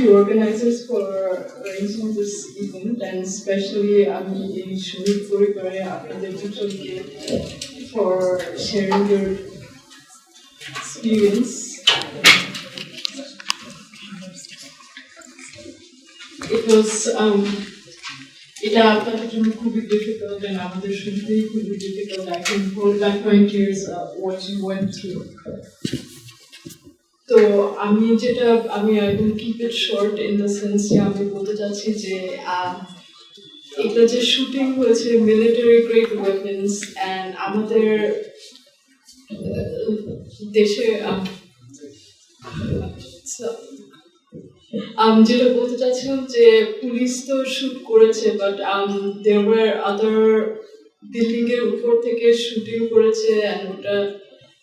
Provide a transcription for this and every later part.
the organizers for arranging this event and especially আমি এই শহীদ পরিবারে আপনাদের দুজনকে for sharing your experience. It was um, এটা আপনাদের জন্য খুবই ডিফিকাল্ট and আমাদের শুনতেই খুবই difficult I can hold back my tears uh, what you went through. তো আমি যেটা, আমি I will keep it short in the sense যে আমি বলতে চাচ্ছি যে এটা যে শুটিং হয়েছে মিলিটারি গ্রেড ওয়েপন্স অ্যান্ড আমাদের দেশে আমি যেটা বলতে চাচ্ছিলাম যে পুলিশ তো শুট করেছে বাট দেয়ার আদার বিল্ডিং এর উপর থেকে শুটিং করেছে অ্যান্ড ওটা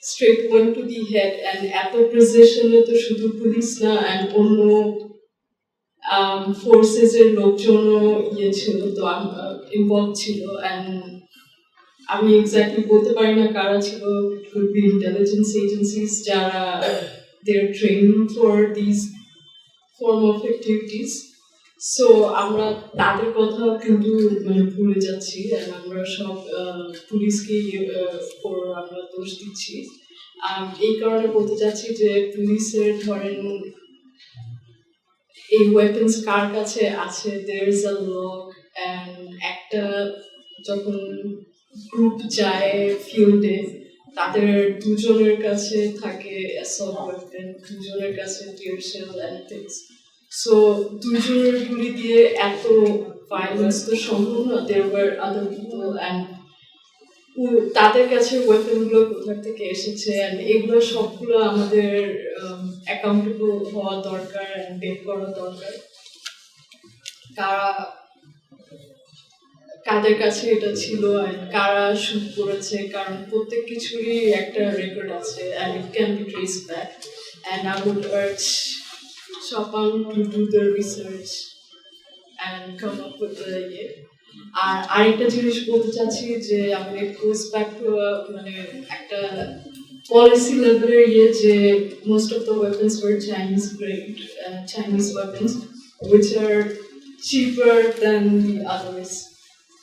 straight one to the head and এত প্রিসিশনে তো শুধু পুলিশ না অ্যান্ড অন্য ফোর্সেস এর লোকজনও ইয়ে ছিল তো ইনভলভ ছিল অ্যান্ড আমি এক্স্যাক্টলি বলতে পারি না কারা ছিল কুড বি ইন্টেলিজেন্স এজেন্সিস যারা they are training for this form of activities so আমরা তাদের কথা কিন্তু মানে ভুলে যাচ্ছি আমরা সব পুলিশকে আহ, আমরা দোষ দিচ্ছি। আম, এই কারণে বলতে চাচ্ছি যে পুলিশের ধরেন এই ওয়েপন্স কার কাছে আছে? দের ইজ আ লক একটা যখন গ্রুপ যায় ফিল্ডে তাদের দুজনের কাছে থাকে অ্যাসল্ট ওয়েপন দুজনের কাছে টিয়ারশেল অ্যান্ড থিংস সো দুজনের গুলি দিয়ে এত ভায়োলেন্স তো সম্ভব না। There were other people and তাদের কাছে ওয়েপনগুলো কোথা থেকে এসেছে অ্যান্ড এগুলো সবগুলো আমাদের অ্যাকাউন্টেবল হওয়া দরকার অ্যান্ড বের করা দরকার। কারা, কাদের কাছে এটা ছিল and কারা শুট করেছে? কারণ প্রত্যেক কিছুরই একটা রেকর্ড আছে and it can be trace back and I would urge সপান to do the research and come up with the ইয়ে আর আরেকটা জিনিস বলতে চাচ্ছি যে আমি গোজ ব্যাক টু মানে একটা পলিসি লেভেলের ইয়ে যে most of the weapons were Chinese grade Chinese weapons which are cheaper than the others.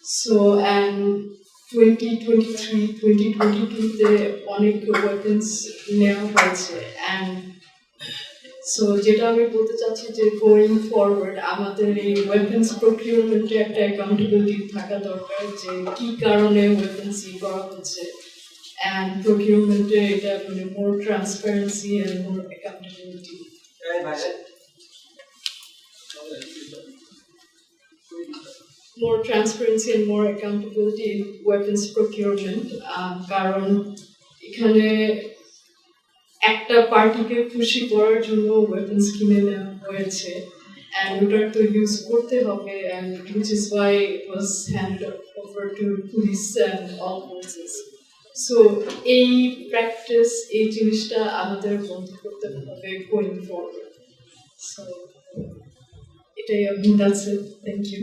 So, and 2023, 2022 তে অনেক ওয়েপন্স নেওয়া হয়েছে and so যেটা আমি বলতে চাচ্ছি যে গোয়িং ফরওয়ার্ড আমাদের এই ওয়েপন্স প্রকিউরমেন্টে একটা অ্যাকাউন্টেবিলিটি থাকা দরকার যে কি কারণে ওয়েপন্স ই করা হচ্ছে। অ্যান্ড প্রকিউরমেন্টে এটা মানে more transparency and more accountability more transparency and more accountability in weapons কারণ এখানে একটা পার্টিকে খুশি করার জন্য ওয়েপন্স কিনে নেওয়া হয়েছে and ওটার তো ইউজ করতে হবে and which is why it was handed over to police and all forces so এই প্র্যাকটিস এই জিনিসটা আমাদের বন্ধ করতে হবে going forward so এটাই আমি that's it thank you